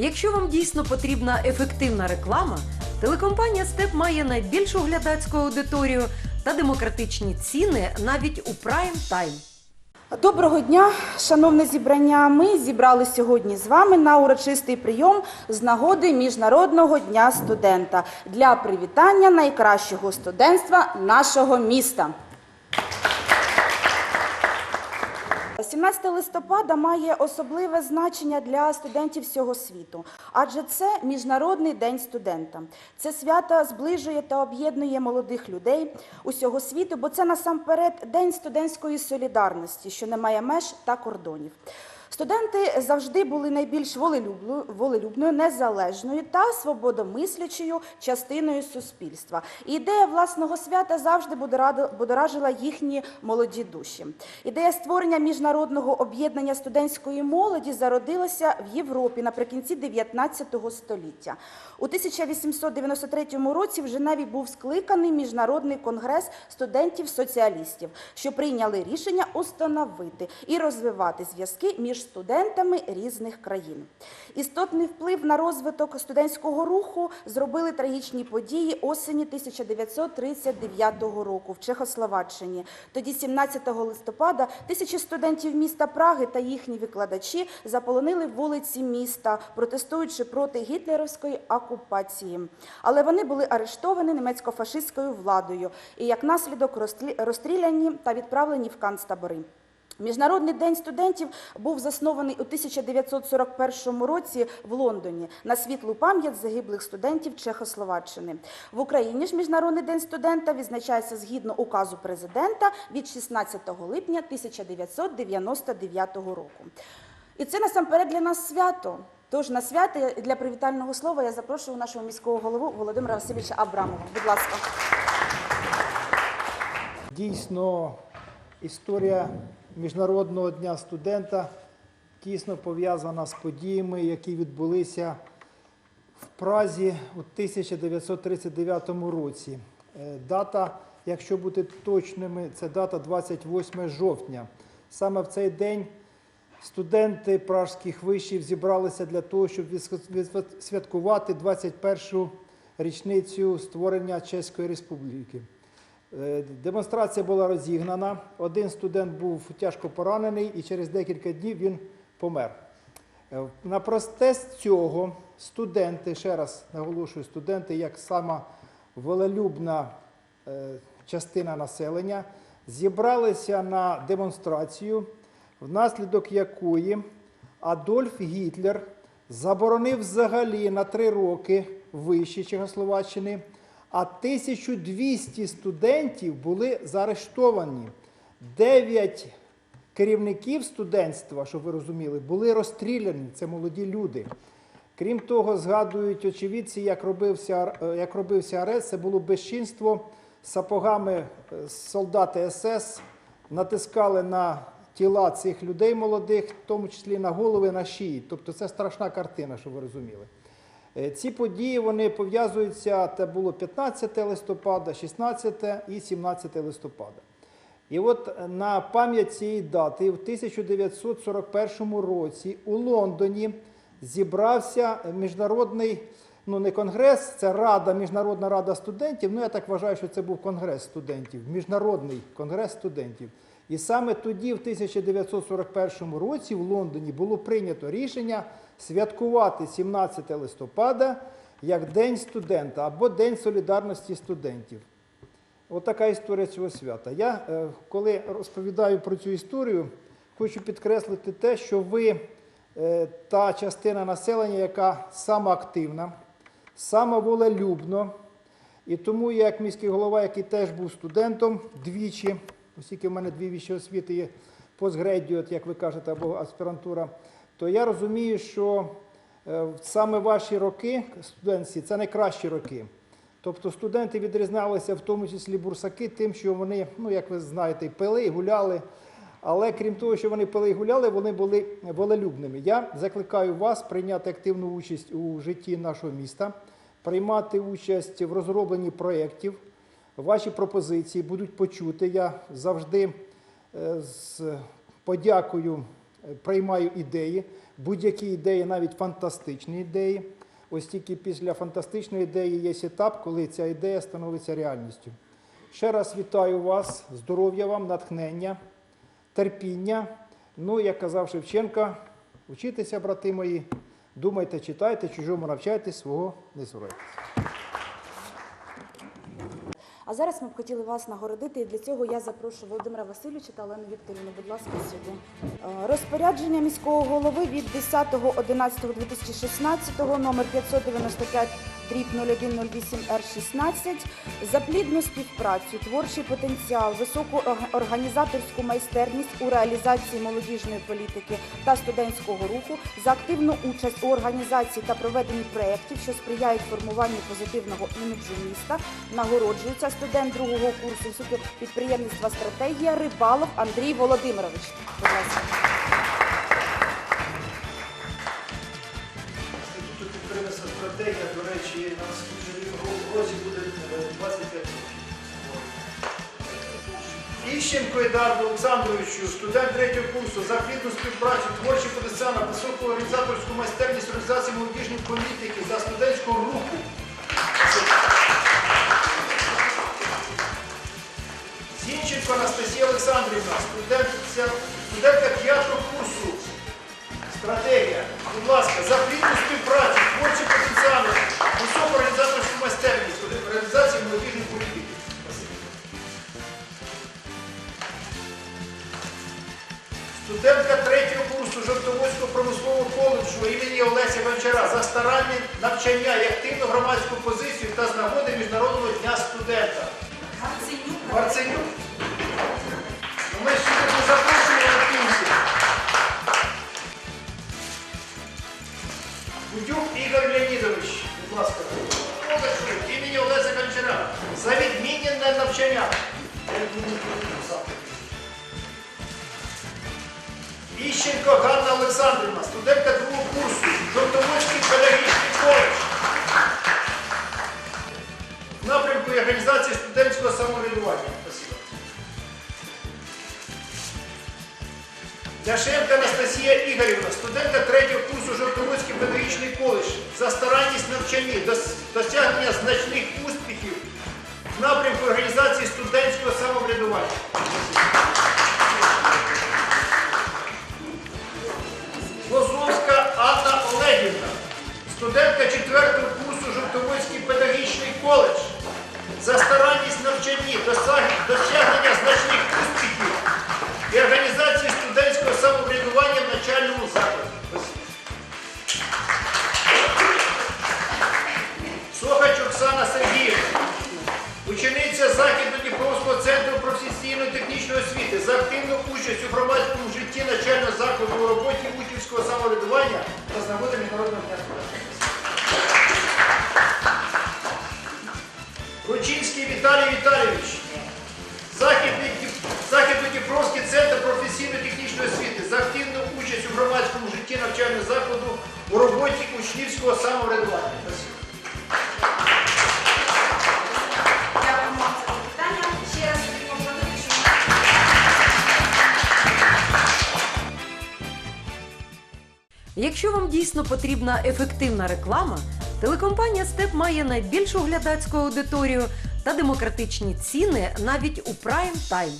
Якщо вам дійсно потрібна ефективна реклама, телекомпанія Степ має найбільшу глядацьку аудиторію та демократичні ціни навіть у прайм тайм. Доброго дня, шановне зібрання. Ми зібрали сьогодні з вами на урочистий прийом з нагоди Міжнародного дня студента для привітання найкращого студентства нашого міста. 17 листопада має особливе значення для студентів всього світу, адже це Міжнародний день студента. Це свято зближує та об'єднує молодих людей усього світу, бо це насамперед день студентської солідарності, що не має меж та кордонів. Студенти завжди були найбільш волелюбною, незалежною та свободомислячою частиною суспільства. Ідея власного свята завжди будоражила їхні молоді душі. Ідея створення міжнародного об'єднання студентської молоді зародилася в Європі наприкінці 19 століття. У 1893 році в Женеві був скликаний міжнародний конгрес студентів-соціалістів, що прийняли рішення установити і розвивати зв'язки між студентами різних країн. Істотний вплив на розвиток студентського руху зробили трагічні події осені 1939 року в Чехословаччині. Тоді, 17 листопада, тисячі студентів міста Праги та їхні викладачі заполонили вулиці міста, протестуючи проти гітлерівської окупації. Але вони були арештовані німецько-фашистською владою і як наслідок розстріляні та відправлені в канцтабори. Міжнародний день студентів був заснований у 1941 році в Лондоні на світлу пам'ять загиблих студентів Чехословаччини. В Україні ж Міжнародний день студента відзначається згідно указу президента від 16 липня 1999 року. І це насамперед для нас свято. Тож на свято для привітального слова я запрошую нашого міського голову Володимира Васильовича Абрамова. Будь ласка. Дійсно, історія Міжнародного дня студента тісно пов'язана з подіями, які відбулися в Празі у 1939 році. Е, Дата, якщо бути точними, це дата 28 жовтня. Саме в цей день студенти пражських вишів зібралися для того, щоб святкувати 21-ю річницю створення Чеської Республіки. Е, Демонстрація була розігнана. Один студент був тяжко поранений, і через декілька днів він помер. Е, На протест цього студенти, ще раз наголошую, студенти, як сама волелюбна е, частина населення, зібралися на демонстрацію, внаслідок якої Адольф Гітлер заборонив взагалі на три роки виші Чехословаччини, а 1200 студентів були заарештовані. Дев'ять керівників студентства, щоб ви розуміли, були розстріляні. Це молоді люди. Крім того, згадують очевидці, як робився, е, як робився арест, це було безчинство. Сапогами е, солдати СС натискали на тіла цих людей молодих, в тому числі на голови, на шиї. Тобто це страшна картина, щоб ви розуміли. Е, Ці події вони пов'язуються, це було 15 листопада, 16 і 17 листопада. І от е, на пам'ять цієї дати в 1941 році у Лондоні зібрався міжнародний, ну не конгрес, це Рада, Міжнародна рада студентів. Ну я так вважаю, що це був конгрес студентів, міжнародний конгрес студентів. І саме тоді, в 1941 році, в Лондоні було прийнято рішення святкувати 17 листопада як День студента або День солідарності студентів. Отака історія цього свята. Я, е, коли розповідаю про цю історію, хочу підкреслити те, що ви е, та частина населення, яка сама активна, сама волелюбно, і тому я, як міський голова, який теж був студентом двічі, оскільки в мене дві вищі освіти є постгредіат, як ви кажете, або аспірантура, то я розумію, що е, саме ваші роки студентські це найкращі роки. Тобто студенти відрізнялися, в тому числі бурсаки, тим, що вони, ну як ви знаєте, пили, гуляли. Але крім того, що вони пили і гуляли, вони були волелюбними. Я закликаю вас прийняти активну участь у житті нашого міста, приймати участь в розробленні проєктів. Ваші пропозиції будуть почути. Я завжди е, з подякою е, приймаю ідеї. будь-які ідеї, навіть фантастичні ідеї. Ось тільки після фантастичної ідеї є етап, коли ця ідея становиться реальністю. Ще раз вітаю вас, здоров'я вам, натхнення, терпіння. Ну, як казав Шевченка, учітеся, брати мої, думайте, читайте, чужому навчайтесь, свого не соромтесь. А зараз ми б хотіли вас нагородити, і для цього я запрошую Володимира Васильовича та Олену Вікторівну, будь ласка, сюди. Е, Розпорядження міського голови від 10.11.2016 номер 595 дріб 0108 Р16 за плідну співпрацю, творчий потенціал, високу організаторську майстерність у реалізації молодіжної політики та студентського руху, за активну участь у організації та проведенні проєктів, що сприяють формуванню позитивного іміджу міста, нагороджується студент другого курсу підприємництва стратегія Рибалов Андрій Володимирович. Будь ласка. Підприємництва до речі, на наступному році буде 25 років. Іщенко Едарду Олександровичу, студент третього курсу, за плідну співпрацю, творчий потенціал, високу організаторську майстерність реалізації молодіжної політики за студентського руху. Зінченко Анастасія Олександрівна, студентка п'ятого курсу. Стратегія. Будь ласка, за плідну співпрацю, Студентка третього курсу Жовтоводського промислового коледжу імені Олеся Гончара за старанні навчання і активну громадську позицію та з нагоди Міжнародного дня студента. Марценюк. Олександрівна, студентка другого курсу, Жовтоводський педагогічний коледж. В напрямку організації студентського самоврядування. Ляшенко Анастасія Ігорівна, студентка третього курсу Жовтоводський педагогічний коледж за старанність навчанні, дос- досягнення значних успіхів в напрямку організації студентського самоврядування. За старанність навчанні, досягнення значних успіхів і організації студентського самоврядування в начальному закладі. Сохач Оксана Сергіївна, учениця Західно-Дніпровського центру професійної технічної освіти за активну участь у громадському житті начального закладу у учнівського самоврядування. Дякуємо за запитання. Ще раз Якщо вам дійсно потрібна ефективна реклама, телекомпанія Степ має найбільшу глядацьку аудиторію та демократичні ціни навіть у прайм тайм.